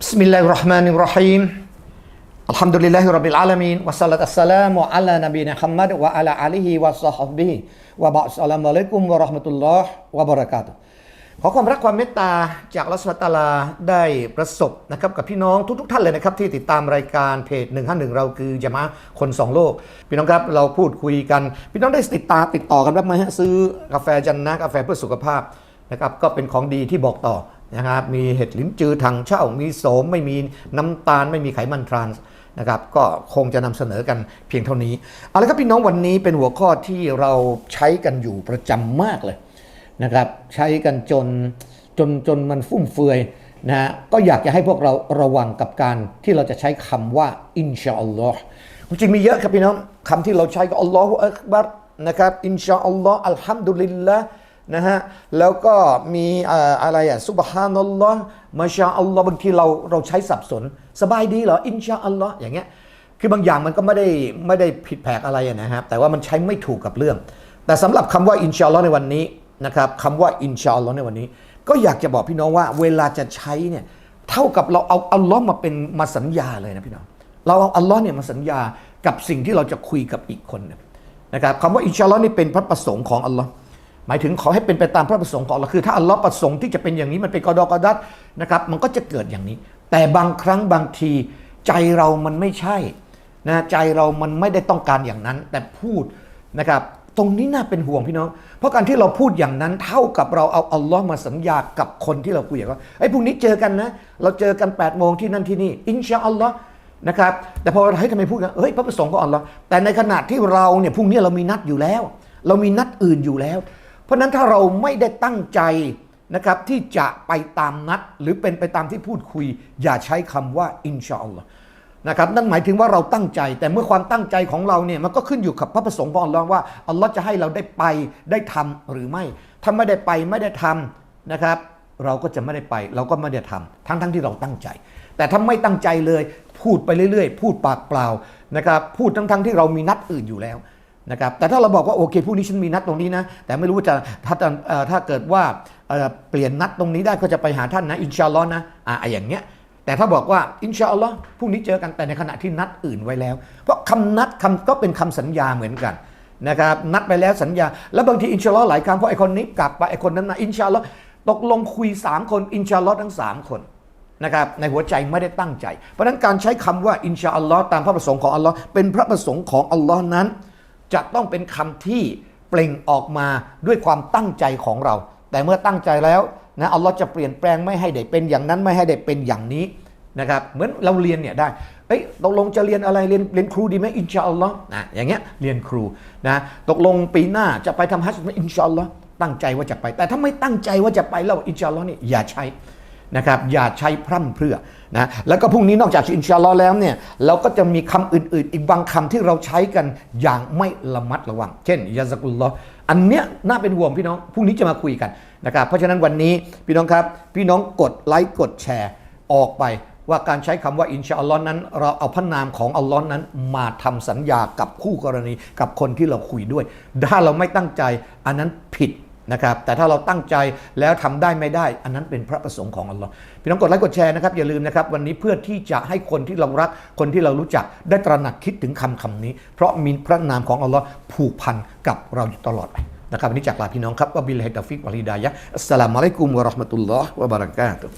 بسم الله الرحمن الرحيم الحمد لله رب العالمين والصلاة والسلام على نبينا محمد وعلى آله وصحبه وبعد السلام عليكم ورحمة الله وبركاته ขอความรักความเมตตาจากลัสตาลาได้ประสบนะครับกับพี่น้องทุกๆทท่านเลยนะครับที่ติดตามรายการเพจ151 เราคือจะมาคนสองโลก พี่น้องครับเราพูดคุยกัน พี่น้องได้ติดตามติดต่อกันบ้างไหมฮะซื้อกาแฟจันนะกาแฟเพื่อสุขภาพนะครับก็เป็นของดีที่บอกต่อ นะครับมีเห็ดลิ้นจือถังเช่า มีโสมไม่มีน้ำตาลไม่มีไขมันทรานส์นะครับก็คงจะนำเสนอกันเพียงเท่านี้เอาละครับพี่น้องวันนี้เป็นหัวข้อที่เราใช้กันอยู่ประจำมากเลยนะครับใช้กันจนจนจนมันฟุ่มเฟือยนะฮะก็อยากจะให้พวกเราระวังกับการที่เราจะใช้คำว่าอินชาอัลลอฮ์จริงมีเยอะครับพี่น้องคำที่เราใช้ก็อัลลอฮฺอักบัรนะครับอินชาอัลลอฮ์อัลฮัมดุลิลละ นะฮะแล้วก็มีอะไรอะซุบฮานัลลอฮ์มาชาอัลลอฮ์บางทีเราเราใช้สับสน สบายดีเหรออินชาอัลลอฮ์อย่างเงี้ยคือบางอย่างมันก็ไม่ได้ไม่ได้ผิดแผกอะไรอะนะครับแต่ว่ามันใช้ไม่ถูกกับเรื่อง แต่สำหรับคำว่าอินชาอัลลอฮ์ในวันนี้นะครับคำว่าอินชาอัลลอฮ์ในวันนี้ ก็อยากจะบอกพี่น้องว่า เวลาจะใช้เนี่ยเท่ากับเราเอาอัลลอฮ์มาเป็นมาสัญญาเลยนะพี่น้องเราเอาอัลลอฮ์เนี่ยมาสัญญากับสิ่งที่เราจะคุยกับอีกคนนะครับคำว่าอินชาอัลลอฮ์นี่เป็นพระประสงค์ของอัลลอฮ์ มายถึงขอให้เป็นไปตามพระประสงค์ของเราคือถ้าอัลลอฮ์ประสงค์ที่จะเป็นอย่างนี้มันเป็นกอดอกอดัดนะครับมันก็จะเกิดอย่างนี้ แต่บางครั้งบางทีใจเรามันไม่ใช่นะใจเรามันไม่ได้ต้องการอย่างนั้น แต่พูดนะครับตรงนี้น่าเป็นห่วงพี่น้อง เพราะการที่เราพูดอย่างนั้นเท่ากับเราเอาอัลลอฮ์มาสัญญากับคนที่เราคุยอย่างว่าไอ้พรุ่งนี้เจอกันนะ เราเจอกัน8ปดโมงที่นั่นที่นี่อินชาอัลลอฮ์นะครับ แต่พอเราให้ทำไมพูดกันเฮ้ยพระประสงค์ของอัลลอฮ์แต่ในขณะที่เราเนี่ยพรุ่งนี้เรามีนัดอยู่แล้ว เรามีนัดอื่นอยู่แล้ว ราะนั้นถ้าเราไม่ได้ตั้งใจนะครับที่จะไปตามนัด หรือเป็นไปตามที่พูดคุย อย่าใช้คำว่าอินชาอัลลอฮ์นะครับนั่นหมายถึงว่าเราตั้งใจ แต่เมื่อความตั้งใจของเราเนี่ยมันก็ขึ้นอยู่กับพระประสงค์ของอัลลอฮ์ว่าอัลลอฮ์จะให้เราได้ไปได้ทำหรือไม่ ถ้าไม่ได้ไปไม่ได้ทำนะครับ เราก็จะไม่ได้ไปเราก็ไม่ได้ทำทั้งทั้งที่เราตั้งใจ แต่ถ้าไม่ตั้งใจเลย พูดไปเรื่อย ๆ พูดปากเปล่านะครับพูดทั้งทั้งที่เรามีนัดอื่นอยู่แล้ว นะครับแต่ถ้าเราบอกว่าโอเคพรุ่งนี้ฉันมีนัดตรงนี้นะ แต่ไม่รู้ว่าจะถ้าเอ่อถ้าเกิดว่าเปลี่ยนนัดตรงนี้ได้ก็จะไปหาท่านนะอินชาอัลลอฮ์นะอ่าอย่างเงี้ยแต่ถ้าบอกว่าอินชาอัลลอฮ์พรุ่งนี้เจอกันแต่ในขณะที่นัดอื่นไว้แล้ว เพราะคำนัดคำก็เป็นคำสัญญาเหมือนกันนะครับนัดไปแล้วสัญญา แล้วบางทีอินชาอัลลอฮ์หลายครั้งเพราะไอคนนี้กลับไปไอคนนั้นนะอินชาอัลลอฮ์ตกลงคุยสามคนอินชาอัลลอฮ์ทั้งสามคนนะครับในหัวใจไม่ได้ตั้งใจ เพราะฉะนั้นการใช้คำว่าอินชาอัลลอฮ์ตามพระประสงค์ของอัลลอฮ์เป็นพระประสงค์ของอัลลอฮ์นั้น จะต้องเป็นคำที่เปล่งออกมาด้วยความตั้งใจของเรา แต่เมื่อตั้งใจแล้วนะอัลลอฮ์จะเปลี่ยนแปลงไม่ให้ได้เป็นอย่างนั้นไม่ให้ได้เป็นอย่างนี้นะครับเหมือนเราเรียนเนี่ยได้เอ้ยตกลงจะเรียนอะไรเรียนเรียนครูดีไหมอินชาอัลลอฮ์นะอย่างเงี้ยเรียนครูนะตกลงปีหน้าจะไปทำฮัจญ์ไหมอินชาอัลลอฮ์ตั้งใจว่าจะไป แต่ถ้าไม่ตั้งใจว่าจะไปแล้วอินชาอัลลอฮ์นี่อย่าใช้ นะครับอย่าใช้พร่ำเพรื่อนะแล้วก็พรุ่งนี้นอกจากอินชาลอแล้วเนี่ยเราก็จะมีคำอื่นๆ อีกบางคำที่เราใช้กันอย่างไม่ระมัดระวัง เช่นยาซักุลลออันเนี้ยน่าเป็นห่วงพี่น้องพรุ่งนี้จะมาคุยกันนะครับเพราะฉะนั้นวันนี้พี่น้องครับ พี่น้องกดไลค์กดแชร์ออกไปว่าการใช้คำว่าอินชาอัลลอฮ์นั้น เราเอาพระนามของอัลลอฮ์นั้น มาทำสัญญากับคู่กรณีกับคนที่เราคุยด้วย ถ้าเราไม่ตั้งใจอันนั้นผิด นะครับแต่ถ้าเราตั้งใจแล้วทำได้ไม่ได้ อันนั้นเป็นพระประสงค์ของอัลลอฮ์พี่น้องกดไลค์กดแชร์นะครับอย่าลืมนะครับวันนี้เพื่อที่จะให้คนที่เรารักคนที่เรารู้จักได้ตระหนักคิดถึงคำคำนี้ เพราะมีพระนามของอัลลอฮ์ผูกพันกับเราอยู่ตลอดไปนะครับวันนี้จากลาพี่น้องครับว่าบิลฮิตาฟิกวะลิดายะอัสสลามุอะลัยกุมวะเราะห์มะตุลลอฮ์วะบะเราะกาตุฮ์